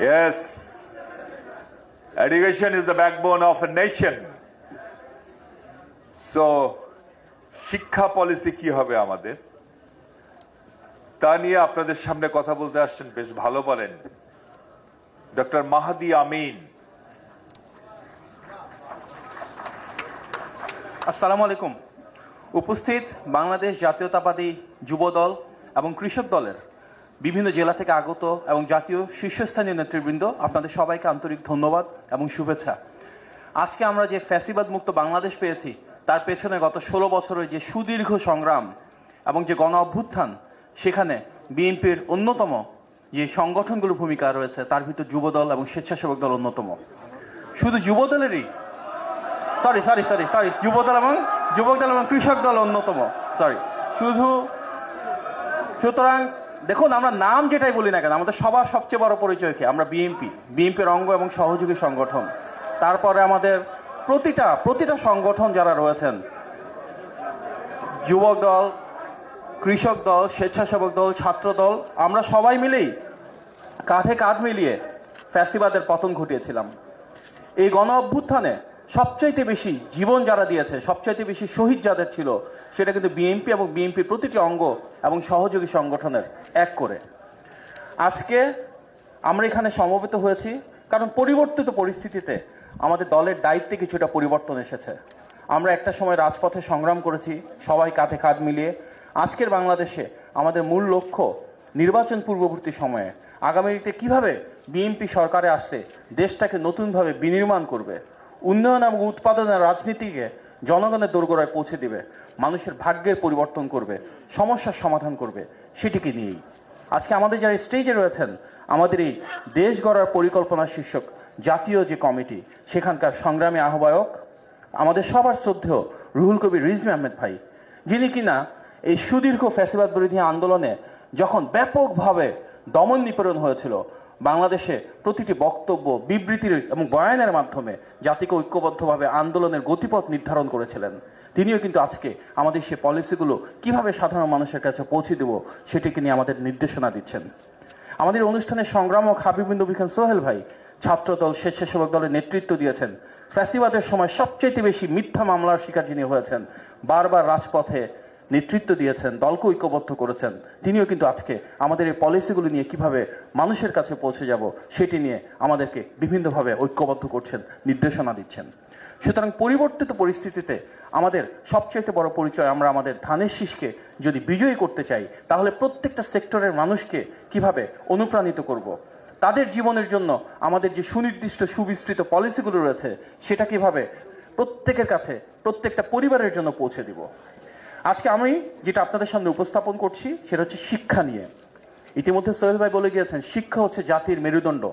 Yes. Education is the backbone of a nation. So, শিক্ষা policy কি হবে আমাদের তা নিয়ে আপনাদের সামনে কথা বলতে আসছেন বেশ ভালো বলেন ডক্টর মাহাদি আমিন আসসালামু আলাইকুম উপস্থিত বাংলাদেশ জাতীয়তাবাদী যুব দল এবং কৃষক দলের বিভিন্ন জেলা থেকে আগত এবং জাতীয় শীর্ষস্থানীয় নেতৃবৃন্দ, আপনাদের সবাইকে আন্তরিক ধন্যবাদ এবং শুভেচ্ছা। আজকে আমরা যে ফ্যাসিবাদ মুক্ত বাংলাদেশ পেয়েছি, তার পেছনে গত ষোলো বছরের যে সুদীর্ঘ সংগ্রাম এবং যে গণ অভ্যুত্থান, সেখানে বিএনপির অন্যতম যে সংগঠনগুলোর ভূমিকা রয়েছে, তার ভিতর যুবদল এবং স্বেচ্ছাসেবক দল অন্যতম। শুধু যুবদলেরই সরি সরি সরি সরি যুবদল এবং, যুবক দল এবং কৃষক দল অন্যতম সরি শুধু, সুতরাং দেখুন, আমরা নাম যেটাই বলি না কেন, আমাদের সবার সবচেয়ে বড় পরিচয় কি? আমরা বিএনপি, বিএনপির অঙ্গ এবং সহযোগী সংগঠন। তারপরে আমাদের প্রতিটা প্রতিটা সংগঠন যারা রয়েছেন, যুবক দল, কৃষক দল, স্বেচ্ছাসেবক দল, ছাত্র দল, আমরা সবাই মিলেই কাঁধে কাঁধ মিলিয়ে ফ্যাসিবাদের পতন ঘটিয়েছিলাম। এই গণ অভ্যুত্থানে সবচাইতে বেশি জীবন যারা দিয়েছে, সবচাইতে বেশি শহীদ যাদের ছিল, সেটা কিন্তু বিএনপি এবং বিএনপির প্রতিটি অঙ্গ এবং সহযোগী সংগঠনের এক করে। আজকে আমরা এখানে সমবেত হয়েছি, কারণ পরিবর্তিত পরিস্থিতিতে আমাদের দলের দায়িত্বে কিছুটা পরিবর্তন এসেছে। আমরা একটা সময় রাজপথে সংগ্রাম করেছি, সবাই কাঁধে কাঁধ মিলিয়ে। আজকের বাংলাদেশে আমাদের মূল লক্ষ্য নির্বাচন পূর্ববর্তী সময়ে আগামীতে কীভাবে বিএনপি সরকারে আসলে দেশটাকে নতুনভাবে বিনির্মাণ করবে উন্নয়ন এবং উৎপাদনের রাজনীতিকে জনগণের দোরগোড়ায় পৌঁছে দিবে, মানুষের ভাগ্যের পরিবর্তন করবে, সমস্যার সমাধান করবে, সেটিকে নিয়েই। আজকে আমাদের যারা স্টেজে রয়েছেন, আমাদের এই দেশ গড়ার পরিকল্পনা শীর্ষক জাতীয় যে কমিটি, সেখানকার সংগ্রামী আহ্বায়ক, আমাদের সবার শ্রদ্ধেয় রুহুল কবির রিজমি আহমেদ ভাই, যিনি কিনা এই সুদীর্ঘ ফ্যাসিবাদ বিরোধী আন্দোলনে যখন ব্যাপকভাবে দমন নিপীড়ন হয়েছিল বাংলাদেশে প্রতিটি বক্তব্য বিবৃতির এবং বয়ানের মাধ্যমে জাতিকে ঐক্যবদ্ধভাবে আন্দোলনের গতিপথ নির্ধারণ করেছিলেন। তিনিও কিন্তু আজকে আমাদের সে পলিসিগুলো কীভাবে সাধারণ মানুষের কাছে পৌঁছে দেব সেটিকে নিয়ে আমাদের নির্দেশনা দিচ্ছেন। আমাদের অনুষ্ঠানের সংগ্রামক হাবিবিন্দু বিখান সোহেল ভাই, ছাত্রদল স্বেচ্ছাসেবক দলের নেতৃত্ব দিয়েছেন। ফ্যাসিবাদের সময় সবচেয়ে বেশি মিথ্যা মামলার শিকার যিনি হয়েছেন, বারবার রাজপথে নেতৃত্ব দিয়েছেন, দলকে ঐক্যবদ্ধ করেছেন, তিনিও কিন্তু আজকে আমাদের এই পলিসিগুলো নিয়ে কীভাবে মানুষের কাছে পৌঁছে যাব সেটি নিয়ে আমাদেরকে বিভিন্নভাবে ঐক্যবদ্ধ করছেন, নির্দেশনা দিচ্ছেন সুতরাং পরিবর্তিত পরিস্থিতিতে আমাদের সবচেয়ে বড় পরিচয় আমরা আমাদের ধানের শীষকে যদি বিজয়ী করতে চাই, তাহলে প্রত্যেকটা সেক্টরের মানুষকে কীভাবে অনুপ্রাণিত করব। তাদের জীবনের জন্য আমাদের যে সুনির্দিষ্ট সুবিস্তৃত পলিসিগুলো রয়েছে, সেটা কীভাবে প্রত্যেকের কাছে, প্রত্যেকটা পরিবারের জন্য পৌঁছে দিব আজকে আমি যেটা আপনাদের সামনে উপস্থাপন করছি, সেটা হচ্ছে শিক্ষা নিয়ে। ইতিমধ্যে সোহেল ভাই বলে গিয়েছেন, শিক্ষা হচ্ছে জাতির মেরুদণ্ড।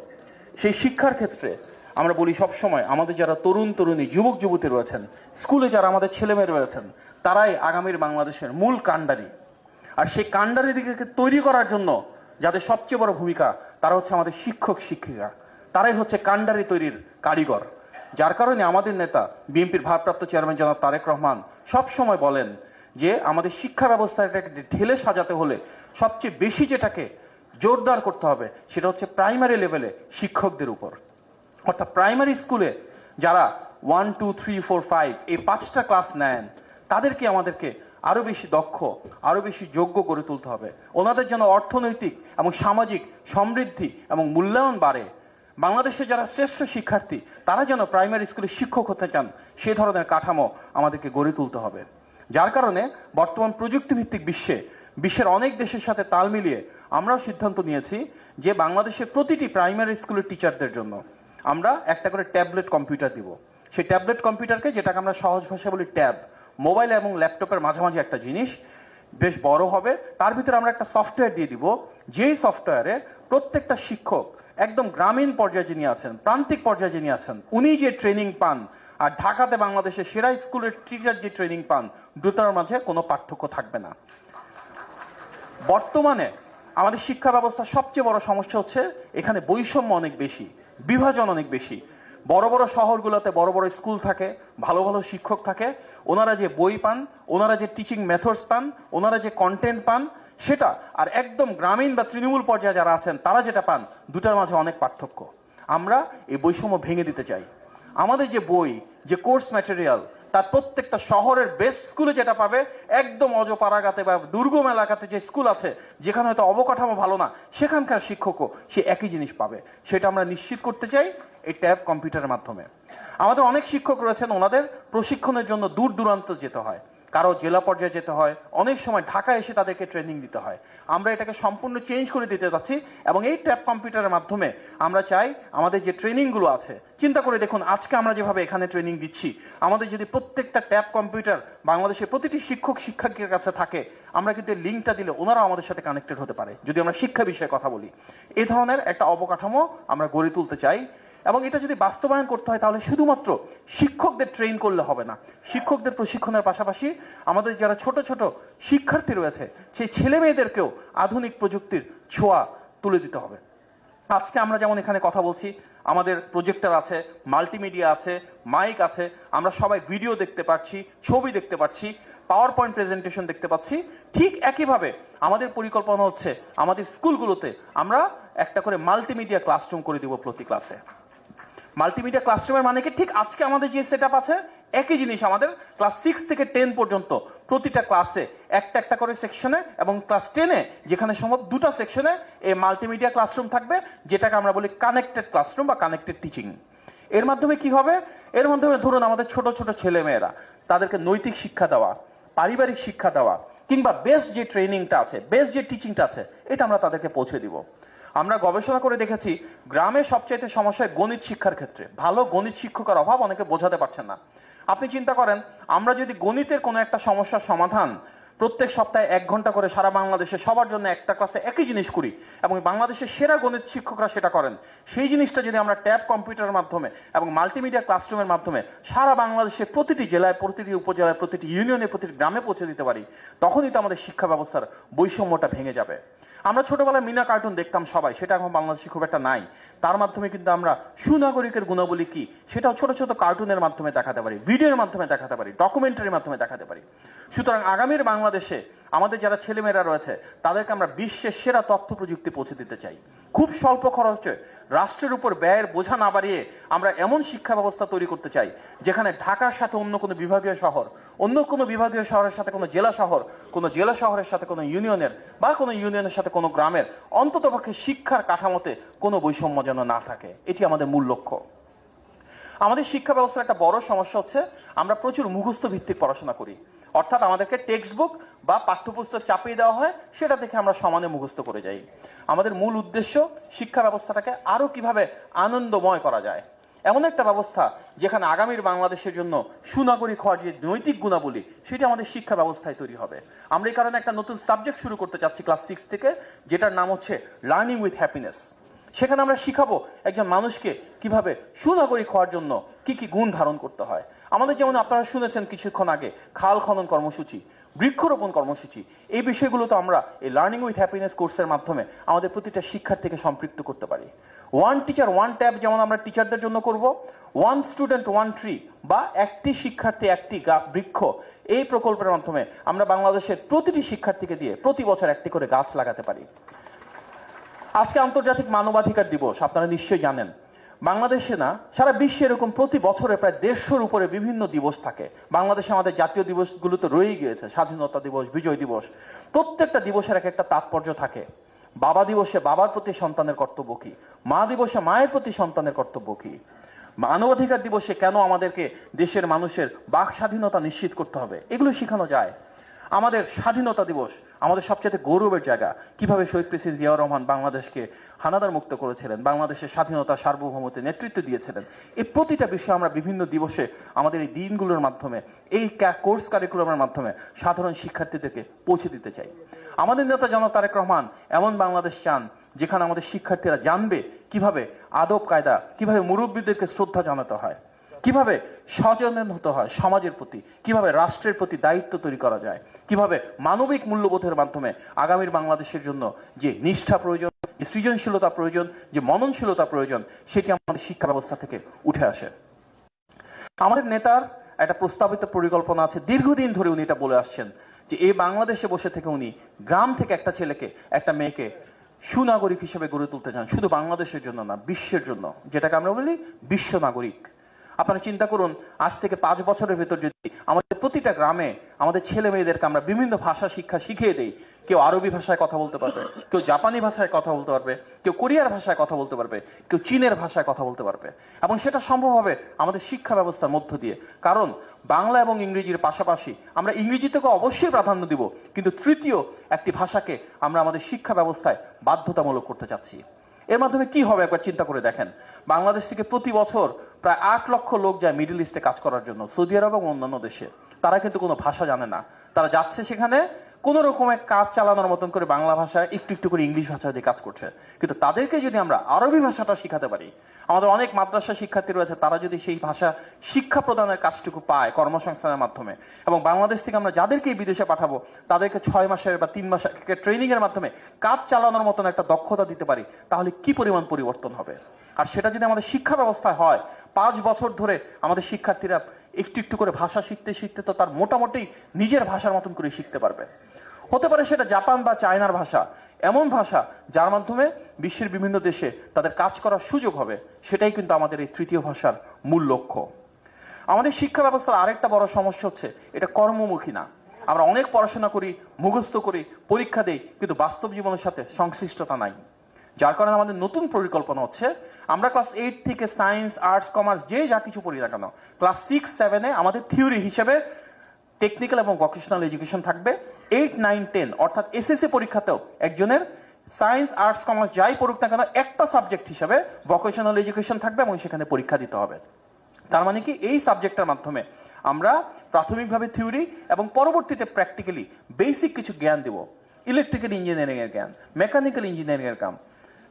সেই শিক্ষার ক্ষেত্রে আমরা বলি সব সময় আমাদের যারা তরুণ তরুণী, যুবক যুবতী রয়েছেন, স্কুলে যারা আমাদের ছেলেমেয়ে রয়েছেন, তারাই আগামীর বাংলাদেশের মূল কাণ্ডারি। আর সেই কাণ্ডারি দিকে তৈরি করার জন্য যাদের সবচেয়ে বড় ভূমিকা, তারা হচ্ছে আমাদের শিক্ষক, শিক্ষিকা। তারাই হচ্ছে কাণ্ডারি তৈরির কারিগর। যার কারণে আমাদের নেতা, বিএনপির ভারপ্রাপ্ত চেয়ারম্যান জনাব তারেক রহমান সব সময় বলেন যে আমাদের শিক্ষা ব্যবস্থাটাকে ঢেলে সাজাতে হলে সবচেয়ে বেশি যেটাকে জোরদার করতে হবে, সেটা হচ্ছে প্রাইমারি লেভেলে শিক্ষকদের উপর। অর্থাৎ প্রাইমারি স্কুলে যারা one two three four five এই পাঁচটা ক্লাস নেন, তাদেরকে আমাদেরকে আরও বেশি দক্ষ আরও বেশি যোগ্য করে তুলতে হবে। ওনাদের যেন অর্থনৈতিক এবং সামাজিক সমৃদ্ধি এবং মূল্যায়ন বাড়ে। বাংলাদেশে যারা শ্রেষ্ঠ শিক্ষার্থী, তারা যেন প্রাইমারি স্কুলে শিক্ষক হতে চান, সে ধরনের কাঠামো আমাদেরকে গড়ে তুলতে হবে। যার কারণে বর্তমান প্রযুক্তিভিত্তিক বিশ্বে, বিশ্বের অনেক দেশের সাথে তাল মিলিয়ে আমরাও সিদ্ধান্ত নিয়েছি যে বাংলাদেশের প্রতিটি প্রাইমারি স্কুলের টিচারদের জন্য আমরা একটা করে ট্যাবলেট কম্পিউটার দিব। সেই ট্যাবলেট কম্পিউটারকে, যেটাকে আমরা সহজ ভাষায় বলি ট্যাব, মোবাইল এবং ল্যাপটপের মাঝামাঝি একটা জিনিস, বেশ বড় হবে। তার ভিতরে আমরা একটা সফটওয়্যার দিয়ে দিব, যেই সফটওয়্যারে প্রত্যেকটা শিক্ষক, একদম গ্রামীণ পর্যায়ে যিনি আছেন, প্রান্তিক পর্যায়ে যিনি আছেন, উনি যে ট্রেনিং পান আর ঢাকাতে বাংলাদেশের সেরা স্কুলের টিচার যে ট্রেনিং পান দুটার মাঝে কোনো পার্থক্য থাকবে না। বর্তমানে আমাদের শিক্ষা ব্যবস্থার সবচেয়ে বড় সমস্যা হচ্ছে এখানে বৈষম্য অনেক বেশি, বিভাজন অনেক বেশি। বড় বড় শহরগুলোতে বড় বড় স্কুল থাকে, ভালো ভালো শিক্ষক থাকে, ওনারা যে বই পান, ওনারা যে টিচিং মেথডস পান, ওনারা যে কন্টেন্ট পান, সেটা আর একদম গ্রামীণ বা তৃণমূল পর্যায়ে যারা আছেন, তারা যেটা পান, দুটার মাঝে অনেক পার্থক্য। আমরা এই বৈষম্য ভেঙে দিতে চাই। আমাদের যে বই, যে কোর্স ম্যাটেরিয়াল, তার প্রত্যেকটা শহরের বেস্ট স্কুলে যেটা পাবে, একদম অজপাড়াগাতে বা দুর্গম এলাকাতে যে স্কুল আছে, যেখানে হয়তো অবকাঠামো ভালো না, সেখানকার শিক্ষকও সে একই জিনিস পাবে। সেটা আমরা নিশ্চিত করতে চাই এই ট্যাব কম্পিউটারের মাধ্যমে। আমাদের অনেক শিক্ষক রয়েছেন, ওনাদের প্রশিক্ষণের জন্য দূর দূরান্ত যেতে হয়। কারও জেলা পর্যায়ে যেতে হয়, অনেক সময় ঢাকায় এসে তাদেরকে ট্রেনিং দিতে হয়। আমরা এটাকে সম্পূর্ণ চেঞ্জ করে দিতে যাচ্ছি এবং এই ট্যাব কম্পিউটারের মাধ্যমে আমরা চাই আমাদের যে ট্রেনিংগুলো আছে, চিন্তা করে দেখুন আজকে আমরা যেভাবে এখানে ট্রেনিং দিচ্ছি, আমাদের যদি প্রত্যেকটা ট্যাব কম্পিউটার বাংলাদেশের প্রতিটি শিক্ষক শিক্ষকের কাছে থাকে, আমরা কিন্তু এই লিঙ্কটা দিলে ওনারাও আমাদের সাথে কানেক্টেড হতে পারে। যদি আমরা শিক্ষা বিষয়ে কথা বলি এই ধরনের একটা অবকাঠামো আমরা গড়ে তুলতে চাই। এবং এটা যদি বাস্তবায়ন করতে হয়, তাহলে শুধুমাত্র শিক্ষকদের ট্রেন করলে হবে না। শিক্ষকদের প্রশিক্ষণের পাশাপাশি আমাদের যারা ছোট ছোট শিক্ষার্থী রয়েছে, সেই ছেলে মেয়েদেরকেও আধুনিক প্রযুক্তির ছোঁয়া তুলে দিতে হবে। আজকে আমরা যেমন এখানে কথা বলছি, আমাদের প্রজেক্টর আছে মাল্টিমিডিয়া আছে মাইক আছে, আমরা সবাই ভিডিও দেখতে পাচ্ছি, ছবি দেখতে পাচ্ছি পাওয়ার পয়েন্ট প্রেজেন্টেশন দেখতে পাচ্ছি। ঠিক একইভাবে আমাদের পরিকল্পনা হচ্ছে, আমাদের স্কুলগুলোতে আমরা একটা করে মাল্টিমিডিয়া ক্লাসরুম করে দিব প্রতি ক্লাসে মাল্টিমিডিয়া ক্লাসরুমের মানে কি? ঠিক আজকে আমাদের যে সেট আছে, একই জিনিস আমাদের ক্লাস সিক্স থেকে টেন পর্যন্ত প্রতিটা ক্লাসে একটা একটা করে সেকশনে এবং ক্লাস টেনে যেখানে সম্ভব দুটা সেকশনে এই মাল্টিমিডিয়া ক্লাসরুম থাকবে, যেটাকে আমরা বলি কানেক্টেড ক্লাসরুম বা কানেক্টেড টিচিং এর মাধ্যমে কি হবে? এর মাধ্যমে ধরুন আমাদের ছোট ছোট ছেলে মেয়েরা তাদেরকে নৈতিক শিক্ষা দেওয়া, পারিবারিক শিক্ষা দেওয়া, কিংবা বেস্ট যে ট্রেনিংটা আছে বেস্ট যে টিচিংটা আছে, এটা আমরা তাদেরকে পৌঁছে দিব। আমরা গবেষণা করে দেখেছি, গ্রামে সবচাইতে সমস্যা গণিত শিক্ষার ক্ষেত্রে। ভালো গণিত শিক্ষকের অভাব অনেকে বোঝাতে পারছেন না। আপনি চিন্তা করেন, আমরা যদি গণিতের কোনো একটা সমস্যার সমাধান প্রত্যেক সপ্তাহে এক ঘণ্টা করে সারা বাংলাদেশে সবার জন্য একটা ক্লাসে একই জিনিস করি এবং বাংলাদেশের সেরা গণিত শিক্ষকরা সেটা করেন, সেই জিনিসটা যদি আমরা ট্যাব কম্পিউটারের মাধ্যমে এবং মাল্টিমিডিয়া ক্লাসরুমের মাধ্যমে সারা বাংলাদেশের প্রতিটি জেলায়, প্রতিটি উপজেলায়, প্রতিটি ইউনিয়নে, প্রতিটি গ্রামে পৌঁছে দিতে পারি, তখনই তো আমাদের শিক্ষা ব্যবস্থার বৈষম্যটা ভেঙে যাবে। আমরা ছোটবেলায় মিনা কার্টুন দেখতাম সবাই, সেটা এখন বাংলাদেশে খুব একটা নাই। তার মাধ্যমে কিন্তু আমরা সুনাগরিকের গুণাবলী কি, সেটাও ছোট ছোট কার্টুনের মাধ্যমে দেখাতে পারি, ভিডিওর মাধ্যমে দেখাতে পারি, ডকুমেন্টারির মাধ্যমে দেখাতে পারি। সুতরাং আগামীর বাংলাদেশে আমাদের যারা ছেলেমেয়েরা রয়েছে, তাদেরকে আমরা বিশ্বের সেরা তথ্য প্রযুক্তি পৌঁছে দিতে চাই। খুব স্বল্প খরচে রাষ্ট্রের উপর ব্যয়ের বোঝা না বাড়িয়ে আমরা এমন শিক্ষা ব্যবস্থা তৈরি করতে চাই, যেখানে ঢাকার সাথে অন্য কোনো বিভাগীয় শহর, অন্য কোনো বিভাগীয় শহরের সাথে কোনো জেলা শহর, কোনো জেলা শহরের সাথে কোনো ইউনিয়নের বা কোনো ইউনিয়নের সাথে কোনো গ্রামের অন্ততপক্ষে শিক্ষার কাঠামোতে কোনো বৈষম্য যেন না থাকে। এটি আমাদের মূল লক্ষ্য। আমাদের শিক্ষা ব্যবস্থার একটা বড় সমস্যা হচ্ছে, আমরা প্রচুর মুখস্থ ভিত্তিক পড়াশোনা করি। অর্থাৎ আমাদেরকে টেক্সট বুক বা পাঠ্যপুস্তক চাপিয়ে দেওয়া হয়, সেটা দেখে আমরা সমানে মুখস্থ করে যাই। আমাদের মূল উদ্দেশ্য শিক্ষা ব্যবস্থাটাকে আরও কীভাবে আনন্দময় করা যায়। এমন একটা ব্যবস্থা যেখানে আগামীর বাংলাদেশের জন্য সুনাগরিক হওয়ার যে নৈতিক গুণাবলী, সেটি আমাদের শিক্ষা ব্যবস্থায় তৈরি হবে। আমরা এই কারণে একটা নতুন সাবজেক্ট শুরু করতে চাচ্ছি ক্লাস সিক্স থেকে, যেটার নাম হচ্ছে লার্নিং উইথ হ্যাপিনেস সেখানে আমরা শিখাবো একজন মানুষকে কীভাবে সুনাগরিক হওয়ার জন্য কি কি গুণ ধারণ করতে হয়। আমাদের যেমন আপনারা শুনেছেন কিছুক্ষণ আগে, খাল খনন কর্মসূচি, বৃক্ষরোপণ কর্মসূচি, এই বিষয়গুলো তো আমরা এই লার্নিং উইথ হ্যাপিনেস কোর্সের মাধ্যমে আমাদের প্রতিটা শিক্ষার্থীকে সম্পৃক্ত করতে পারি। ওয়ান টিচার ওয়ান ট্যাব যেমন আমরা টিচারদের জন্য করব ওয়ান স্টুডেন্ট ওয়ান ট্রি বা একটি শিক্ষার্থী, একটি বৃক্ষ, এই প্রকল্পের মাধ্যমে আমরা বাংলাদেশের প্রতিটি শিক্ষার্থীকে দিয়ে প্রতি বছর একটি করে গাছ লাগাতে পারি। আজকে আন্তর্জাতিক মানবাধিকার দিবস, আপনারা নিশ্চয়ই জানেন। বাংলাদেশে না, সারা বিশ্বে এরকম প্রতি বছরে প্রায় দেড়শোর উপরে বিভিন্ন দিবস থাকে। বাংলাদেশে আমাদের জাতীয় দিবসগুলো তো রয়েই গিয়েছে, স্বাধীনতা দিবস, বিজয় দিবস। প্রত্যেকটা দিবসের এক একটা তাৎপর্য থাকে। বাবা দিবসে বাবার প্রতি সন্তানের কর্তব্য কি? মা দিবসে মায়ের প্রতি সন্তানের কর্তব্য কি? মানবাধিকার দিবসে কেন আমাদেরকে দেশের মানুষের বাক স্বাধীনতা নিশ্চিত করতে হবে? এগুলো শেখানো যায়। আমাদের স্বাধীনতা দিবস আমাদের সবচেয়ে গৌরবের জায়গা। কীভাবে শহীদ প্রেসিডেন্ট জিয়াউর রহমান বাংলাদেশকে হানাদার মুক্ত করেছিলেন, বাংলাদেশের স্বাধীনতা সার্বভৌমত্বে নেতৃত্ব দিয়েছিলেন। এই প্রতিটা বিষয়ে আমরা বিভিন্ন দিবসে আমাদের এই দিনগুলোর মাধ্যমে, এই কোর্স কারিকুলামের মাধ্যমে সাধারণ শিক্ষার্থীদেরকে পৌঁছে দিতে চাই। আমাদের নেতা জনক তারেক রহমান এমন বাংলাদেশ চান, যেখানে আমাদের শিক্ষার্থীরা জানবে কীভাবে আদব কায়দা, কীভাবে মুরব্বীদেরকে শ্রদ্ধা জানাতে হয়, কীভাবে সচেতন হতে হয় সমাজের প্রতি, কীভাবে রাষ্ট্রের প্রতি দায়িত্ব তৈরি করা যায়, কীভাবে মানবিক মূল্যবোধের মাধ্যমে আগামীর বাংলাদেশের জন্য যে নিষ্ঠা প্রয়োজন যে সৃজনশীলতা প্রয়োজন, যে মননশীলতা প্রয়োজন, সেটি আমাদের শিক্ষা ব্যবস্থা থেকে উঠে আসে। আমাদের নেতার একটা প্রস্তাবিত পরিকল্পনা আছে। দীর্ঘদিন ধরে উনি এটা বলে আসছেন যে, এই বাংলাদেশে বসে থেকে উনি গ্রাম থেকে একটা ছেলেকে, একটা মেয়েকে সুনাগরিক হিসেবে গড়ে তুলতে চান। শুধু বাংলাদেশের জন্য না, বিশ্বের জন্য। যেটাকে আমরা বলি বিশ্ব নাগরিক। আপনারা চিন্তা করুন, আজ থেকে পাঁচ বছরের ভেতর যদি আমাদের প্রতিটা গ্রামে আমাদের ছেলে মেয়েদেরকে আমরা বিভিন্ন ভাষা শিক্ষা শিখিয়ে দিই, কেউ আরবি ভাষায় কথা বলতে পারবে, কেউ জাপানি ভাষায় কথা বলতে পারবে, কেউ কোরিয়ার ভাষায় কথা বলতে পারবে, কেউ চীনের ভাষায় কথা বলতে পারবে। এবং সেটা সম্ভব হবে আমাদের শিক্ষা ব্যবস্থার মধ্য দিয়ে। কারণ বাংলা এবং ইংরেজির পাশাপাশি আমরা ইংরেজিতেকে অবশ্যই প্রাধান্য দিব, কিন্তু তৃতীয় একটি ভাষাকে আমরা আমাদের শিক্ষা ব্যবস্থায় বাধ্যতামূলক করতে চাচ্ছি। এর মাধ্যমে কি হবে একবার চিন্তা করে দেখেন। বাংলাদেশ থেকে প্রতি বছর প্রায় আট লক্ষ লোক যায় মিডল ইস্টে কাজ করার জন্য সৌদি আরব এবং অন্যান্য দেশে। তারা কিন্তু কোনো ভাষা জানে না। তারা যাচ্ছে সেখানে কোন রকমের কাজ চালানোর মতন করে বাংলা ভাষা একটু একটু করে ইংলিশ ভাষা দিয়ে কাজ করছে। কিন্তু তাদেরকে যদি আমরা আরবি ভাষাটা শিখাতে পারি, আমাদের অনেক মাদ্রাসা শিক্ষার্থী রয়েছে, তারা যদি সেই ভাষা শিক্ষা প্রদানের কাজটুকু পায় কর্মসংস্থানের মাধ্যমে, এবং বাংলাদেশ থেকে আমরা যাদেরকে বিদেশে পাঠাবো, তাদেরকে ছয় মাসের বা তিন মাসের ট্রেনিং এর মাধ্যমে কাজ চালানোর মতন একটা দক্ষতা দিতে পারি, তাহলে কি পরিমাণ পরিবর্তন হবে? আর সেটা যদি আমাদের শিক্ষা ব্যবস্থায় হয়, পাঁচ বছর ধরে আমাদের শিক্ষার্থীরা একটু একটু করে ভাষা শিখতে শিখতে তো তার মোটামুটি নিজের ভাষার মতন করে শিখতে পারবে। হতে পারে সেটা জাপান বা চায়নার ভাষা, এমন ভাষা যার মাধ্যমে বিশ্বের বিভিন্ন দেশে তাদের কাজ করার সুযোগ হবে, সেটাই কিন্তু আমাদের এই তৃতীয় ভাষার মূল লক্ষ্য। আমাদের শিক্ষা ব্যবস্থার আরেকটা বড় সমস্যা হচ্ছে, এটা কর্মমুখী না। আমরা অনেক পড়াশোনা করি, মুখস্থ করি, পরীক্ষা দেই, কিন্তু বাস্তব জীবনের সাথে সংশ্লিষ্টতা নাই। যার কারণে আমাদের নতুন পরিকল্পনা হচ্ছে আমরা ক্লাস এইট থেকে সায়েন্স আর্টস কমার্স যে যা কিছু পড়ি না কেন ক্লাস সিক্স সেভেনে আমাদের থিওরি হিসেবে টেকনিক্যাল এবং ভোকেশনাল এডুকেশন থাকবে। এইট নাইন টেন অর্থাৎ এসএসসি পরীক্ষাতেও একজনের সায়েন্স আর্টস কমার্স যাই পড়ুক না কেন, একটা সাবজেক্ট হিসেবে ভোকেশনাল এডুকেশন থাকবে এবং সেখানে পরীক্ষা দিতে হবে। তার মানে কি, এই সাবজেক্টের মাধ্যমে আমরা প্রাথমিকভাবে থিওরি এবং পরবর্তীতে প্র্যাকটিক্যালি বেসিক কিছু জ্ঞান দেব। ইলেকট্রিক্যাল ইঞ্জিনিয়ারিং এর জ্ঞান মেকানিক্যাল ইঞ্জিনিয়ারিং এর জ্ঞান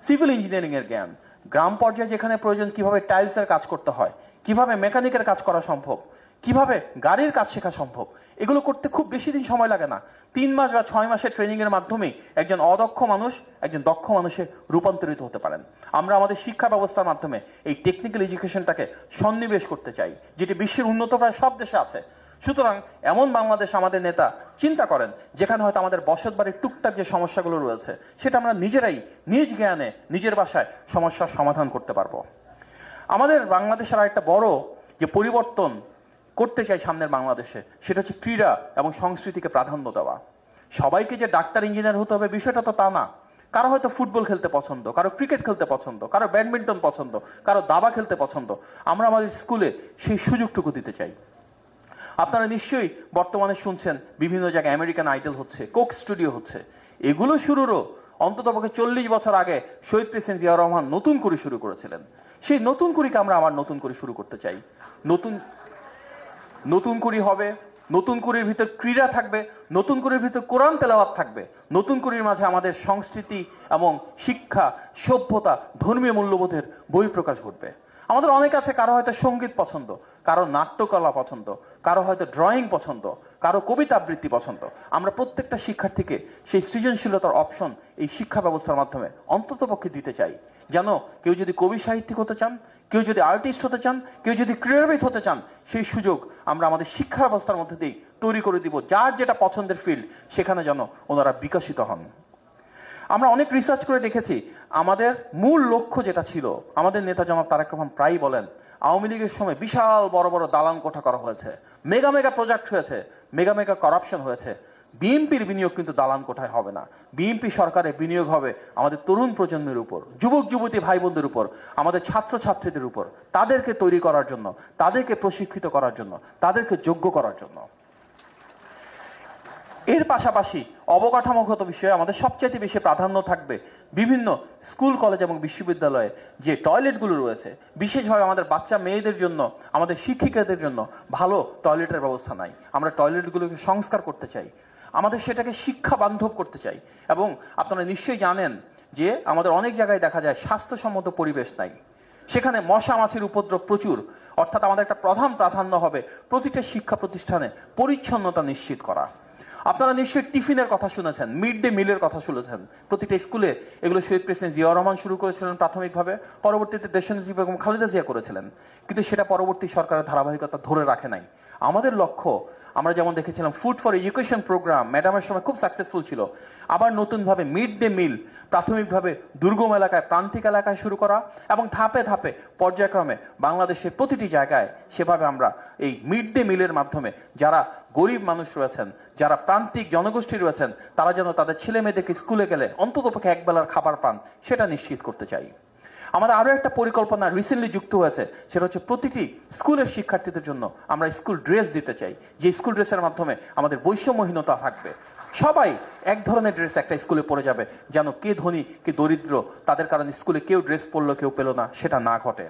সিভিল ইঞ্জিনিয়ারিং এর জ্ঞান গ্রাম পর্যায়ে যেখানে প্রয়োজন, কীভাবে টাইলসের কাজ করতে হয়, কীভাবে মেকানিকের কাজ করা সম্ভব, কীভাবে গাড়ির কাজ শেখা সম্ভব, এগুলো করতে খুব বেশি দিন সময় লাগে না। তিন মাস বা ছয় মাসের ট্রেনিং এর মাধ্যমেই একজন অদক্ষ মানুষ, একজন দক্ষ মানুষে রূপান্তরিত হতে পারেন। আমরা আমাদের শিক্ষা ব্যবস্থার মাধ্যমে এই টেকনিক্যাল এডুকেশনটাকে সন্নিবেশ করতে চাই, যেটি বিশ্বের উন্নত প্রায় সব দেশে আছে। সুতরাং এমন বাংলাদেশ আমাদের নেতা চিন্তা করেন, যেখানে হয়তো আমাদের বসত বাড়ির টুকটাক যে সমস্যাগুলো রয়েছে, সেটা আমরা নিজেরাই নিজ জ্ঞানে, নিজের বাসায় সমস্যার সমাধান করতে পারব। আমাদের বাংলাদেশের আরেকটা বড় যে পরিবর্তন করতে চাই সামনের বাংলাদেশে, সেটা হচ্ছে ক্রীড়া এবং সংস্কৃতিকে প্রাধান্য দেওয়া। সবাইকে যে ডাক্তার, ইঞ্জিনিয়ার হতে হবে বিষয়টা তো তা না। কারও হয়তো ফুটবল খেলতে পছন্দ, কারও ক্রিকেট খেলতে পছন্দ, কারও ব্যাডমিন্টন পছন্দ, কারও দাবা খেলতে পছন্দ। আমরা আমাদের স্কুলে সেই সুযোগটুকু দিতে চাই। আপনারা নিশ্চয়ই বর্তমানে শুনছেন বিভিন্ন জায়গায় আমেরিকান আইডল হচ্ছে কোক স্টুডিও হচ্ছে। এগুলো শুরুরও অন্তত পক্ষে চল্লিশ বছর আগে শহীদ প্রেসিডেন্ট জিয়াউর রহমান নতুন করে শুরু করেছিলেন। সেই নতুন করিকে আমরা আবার নতুন করে শুরু করতে চাই। নতুন নতুন করি হবে, নতুন করির ভিতর ক্রীড়া থাকবে, নতুন করির ভিতর কোরআন তেলাওয়াত থাকবে, নতুন করির মাঝে আমাদের সংস্কৃতি এবং শিক্ষা, সভ্যতা, ধর্মীয় মূল্যবোধের বহিঃপ্রকাশ ঘটবে। আমাদের অনেক আছে কারও হয়তো সংগীত পছন্দ, কারও নাট্যকলা পছন্দ কারও হয়তো ড্রয়িং পছন্দ, কারও কবিতা আবৃত্তি পছন্দ। আমরা প্রত্যেকটা শিক্ষার্থীকে সেই সৃজনশীলতার অপশন এই শিক্ষা ব্যবস্থার মাধ্যমে অন্তত পক্ষে দিতে চাই। যেন কেউ যদি কবি সাহিত্যিক হতে চান, কেউ যদি আর্টিস্ট হতে চান, কেউ যদি ক্রীড়াবিদ হতে চান, সেই সুযোগ আমরা আমাদের শিক্ষা ব্যবস্থার মধ্যে দিয়ে তৈরি করে দিব, যার যেটা পছন্দের ফিল্ড সেখানে যেন ওনারা বিকশিত হন। আমরা অনেক রিসার্চ করে দেখেছি, আমাদের মূল লক্ষ্য যেটা ছিল, আমাদের নেতা জনাব তারেক রহমান প্রায়ই বলেন আওয়ামী লীগের সময় বিশাল বড় বড় দালান কোঠা করা হয়েছে। মেগা মেগা প্রজেক্ট হয়েছে, মেগা মেগা করাপশন হয়েছে। বিএনপির বিনিয়োগ কিন্তু দালান কোঠায় হবে না। বিএনপি সরকারের বিনিয়োগ হবে আমাদের তরুণ প্রজন্মের উপর, যুবক, যুবতী ভাই বোনদের উপর, আমাদের ছাত্র ছাত্রীদের উপর, তাদেরকে তৈরি করার জন্য, তাদেরকে প্রশিক্ষিত করার জন্য, তাদেরকে যোগ্য করার জন্য। এর পাশাপাশি অবকাঠামোগত বিষয়ে আমাদের সবচেয়ে বেশি প্রাধান্য থাকবে বিভিন্ন স্কুল, কলেজ এবং বিশ্ববিদ্যালয়ে যে টয়লেটগুলো রয়েছে, বিশেষভাবে আমাদের বাচ্চা মেয়েদের জন্য, আমাদের শিক্ষিকাদের জন্য ভালো টয়লেটের ব্যবস্থা নাই। আমরা টয়লেটগুলোকে সংস্কার করতে চাই। আমাদের সেটাকে শিক্ষা বান্ধব করতে চাই। এবং আপনারা নিশ্চয়ই জানেন যে আমাদের অনেক জায়গায় দেখা যায় স্বাস্থ্যসম্মত পরিবেশ নাই। সেখানে মশা মাছির উপদ্রব প্রচুর। অর্থাৎ আমাদের একটা প্রধান প্রাধান্য হবে প্রতিটা শিক্ষা প্রতিষ্ঠানে পরিচ্ছন্নতা নিশ্চিত করা। আপনারা নিশ্চয়ই টিফিনের কথা শুনেছেন, মিড ডে মিলের কথা শুনেছেন। প্রতিটা স্কুলে এগুলো শহীদ প্রেসিডেন্ট জিয়া রহমান শুরু করেছিলেন প্রাথমিকভাবে, পরবর্তীতে দেশনেত্রী এবং খালেদা জিয়া করেছিলেন। কিন্তু সেটা পরবর্তী সরকারের ধারাবাহিকতা ধরে রাখে নাই। আমাদের লক্ষ্য, আমরা যেমন দেখেছিলাম ফুড ফর এডুকেশন প্রোগ্রাম ম্যাডামের সময় খুব সাকসেসফুল ছিল। আবার নতুনভাবে মিড ডে মিল প্রাথমিকভাবে দুর্গম এলাকায়, প্রান্তিক এলাকায় শুরু করা এবং ধাপে ধাপে পর্যায়ক্রমে বাংলাদেশের প্রতিটি জায়গায় সেভাবে আমরা এই মিড ডে মিলের মাধ্যমে যারা গরিব মানুষ রয়েছেন, যারা প্রান্তিক জনগোষ্ঠী রয়েছেন, তারা যেন তাদের ছেলে মেয়েদেরকে স্কুলে গেলে অন্ততপক্ষে একবেলার খাবার পান, সেটা নিশ্চিত করতে চাই। আমাদের আরও একটা পরিকল্পনা রিসেন্টলি যুক্ত হয়েছে, সেটা হচ্ছে প্রতিটি স্কুলের শিক্ষার্থীদের জন্য আমরা স্কুল ড্রেস দিতে চাই। যে স্কুল ড্রেসের মাধ্যমে আমাদের বৈষম্যহীনতা থাকবে সবাই এক ধরনের ড্রেস একটা স্কুলে পড়ে যাবে। যেন কে ধনী, কে দরিদ্র, তাদের কারণে স্কুলে কেউ ড্রেস পরলো, কেউ পেল না, সেটা না ঘটে।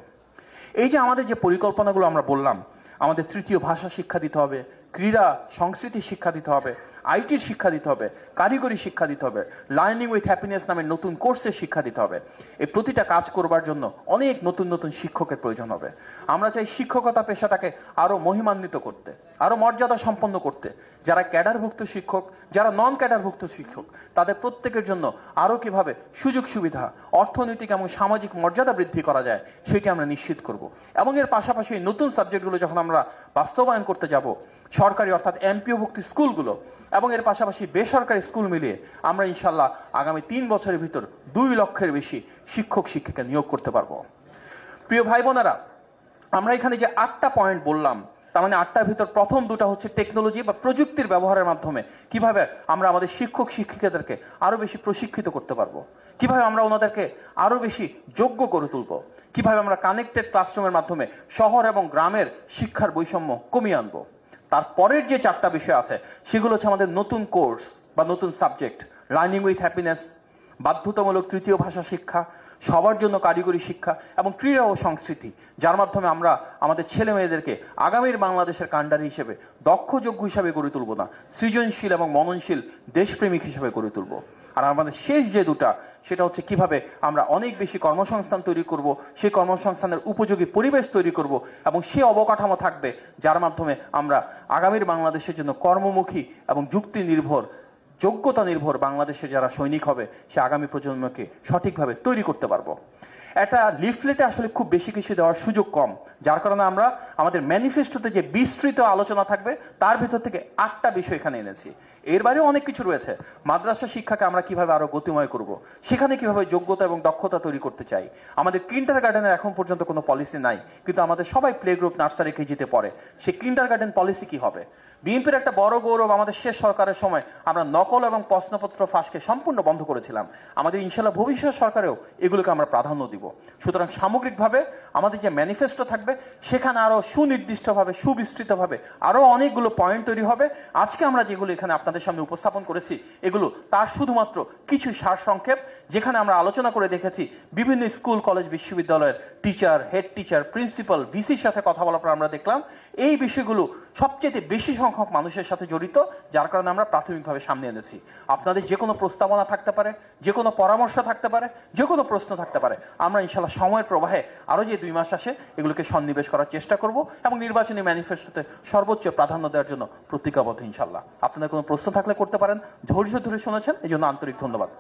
এই যে আমাদের যে পরিকল্পনাগুলো আমরা বললাম, আমাদের তৃতীয় ভাষা শিক্ষা দিতে হবে, ক্রীড়া, সংস্কৃতি শিক্ষা দিতে হবে আইটির শিক্ষা দিতে হবে, কারিগরি শিক্ষা দিতে হবে লার্নিং উইথ হ্যাপিনেস নামের নতুন কোর্সের শিক্ষা দিতে হবে। এই প্রতিটা কাজ করবার জন্য অনেক নতুন নতুন শিক্ষকের প্রয়োজন হবে। আমরা চাই শিক্ষকতা পেশাটাকে আরও মহিমান্বিত করতে, আরও মর্যাদা সম্পন্ন করতে। যারা ক্যাডারভুক্ত শিক্ষক, যারা নন ক্যাডারভুক্ত শিক্ষক, তাদের প্রত্যেকের জন্য আরও কীভাবে সুযোগ সুবিধা, অর্থনৈতিক এবং সামাজিক মর্যাদা বৃদ্ধি করা যায়, সেটি আমরা নিশ্চিত করব। এবং এর পাশাপাশি নতুন সাবজেক্টগুলো যখন আমরা বাস্তবায়ন করতে যাব, সরকারি অর্থাৎ এমপিওভুক্ত স্কুলগুলো এবং এর পাশাপাশি বেসরকারি স্কুল মিলিয়ে আমরা ইনশাল্লাহ আগামী তিন বছরের ভিতর দুই লক্ষের বেশি শিক্ষক, শিক্ষিকা নিয়োগ করতে পারব। প্রিয় ভাই বোনেরা আমরা এখানে যে আটটা পয়েন্ট বললাম, তার মানে আটটার ভিতর প্রথম দুটা হচ্ছে টেকনোলজি বা প্রযুক্তির ব্যবহারের মাধ্যমে কীভাবে আমরা আমাদের শিক্ষক, শিক্ষিকাদেরকে আরও বেশি প্রশিক্ষিত করতে পারব। কীভাবে আমরা ওনাদেরকে আরও বেশি যোগ্য করে তুলব। কীভাবে আমরা কানেক্টেড ক্লাসরুমের মাধ্যমে শহর এবং গ্রামের শিক্ষার বৈষম্য কমিয়ে আনব। তারপরের যে চারটা বিষয় আছে, সেগুলো হচ্ছে আমাদের নতুন কোর্স বা নতুন সাবজেক্ট লার্নিং উইথ হ্যাপিনেস বাধ্যতামূলক তৃতীয় ভাষা শিক্ষা, সবার জন্য কারিগরি শিক্ষা এবং ক্রীড়া ও সংস্কৃতি, যার মাধ্যমে আমরা আমাদের ছেলে মেয়েদেরকে আগামীর বাংলাদেশের কাণ্ডারি হিসেবে দক্ষ যোগ্য হিসাবে গড়ে তুলব না, সৃজনশীল এবং মননশীল দেশপ্রেমিক হিসেবে গড়ে তুলব। আর আমাদের শেষ যে দুটা সেটা হচ্ছে কীভাবে আমরা অনেক বেশি কর্মসংস্থান তৈরি করব, সেই কর্মসংস্থানের উপযোগী পরিবেশ তৈরি করব এবং সে অবকাঠামো থাকবে যার মাধ্যমে আমরা আগামীর বাংলাদেশের জন্য কর্মমুখী এবং যুক্তি নির্ভর যোগ্যতা নির্ভর বাংলাদেশের যারা সৈনিক হবে, সে আগামী প্রজন্মকে সঠিকভাবে তৈরি করতে পারব। একটা লিফলেটে আসলে খুব বেশি কিছু দেওয়ার সুযোগ কম। যার কারণে আমরা আমাদের ম্যানিফেস্টোতে যে বিস্তৃত আলোচনা থাকবে, তার ভিতর থেকে আটটা বিষয় এখানে এনেছি। এর বাইরেও অনেক কিছু রয়েছে। মাদ্রাসা শিক্ষাকে আমরা কীভাবে আরও গতিময় করব, সেখানে কীভাবে যোগ্যতা এবং দক্ষতা তৈরি করতে চাই? আমাদের কিন্টার গার্ডেনের এখন পর্যন্ত কোনো পলিসি নাই, কিন্তু আমাদের সবাই প্লে গ্রুপ নার্সারি কেজিতে পড়ে। সেই কিন্টার গার্ডেন পলিসি কি হবে? বিএনপির একটা বড় গৌরব আমাদের শেষ সরকারের সময় আমরা নকল এবং প্রশ্নপত্র ফাঁসকে সম্পূর্ণ বন্ধ করেছিলাম। আমাদের ইনশাল্লাহ ভবিষ্যৎ সরকারেও এগুলোকে আমরা প্রাধান্য দিব। সুতরাং সামগ্রিকভাবে আমাদের যে ম্যানিফেস্টো থাকবে সেখানে আরও সুনির্দিষ্টভাবে, সুবিস্তৃতভাবে আরও অনেকগুলো পয়েন্ট তৈরি হবে। আজকে আমরা যেগুলো এখানে আপনাদের সামনে উপস্থাপন করেছি, এগুলো তার শুধুমাত্র কিছু সারসংক্ষেপ, যেখানে আমরা আলোচনা করে দেখেছি বিভিন্ন স্কুল, কলেজ, বিশ্ববিদ্যালয়ের টিচার হেড টিচার প্রিন্সিপাল ভিসির সাথে কথা বলার পর আমরা দেখলাম, এই বিষয়গুলো সবচেয়ে বেশি সংখ্যক মানুষের সাথে জড়িত, যার কারণে আমরা প্রাথমিকভাবে সামনে এনেছি। আপনাদের যে কোনো প্রস্তাবনা থাকতে পারে, যে কোনো পরামর্শ থাকতে পারে, যে কোনো প্রশ্ন থাকতে পারে, আমরা ইনশাল্লাহ সময়ের প্রবাহে আরও যে দুই মাস আসে, এগুলোকে সন্নিবেশ করার চেষ্টা করব এবং নির্বাচনী ম্যানিফেস্টোতে সর্বোচ্চ প্রাধান্য দেওয়ার জন্য প্রতিজ্ঞাবদ্ধ ইনশাল্লাহ আপনাদের কোনো প্রশ্ন থাকলে করতে পারেন, ধৈর্য ধরে শুনেছেন এই জন্য আন্তরিক ধন্যবাদ।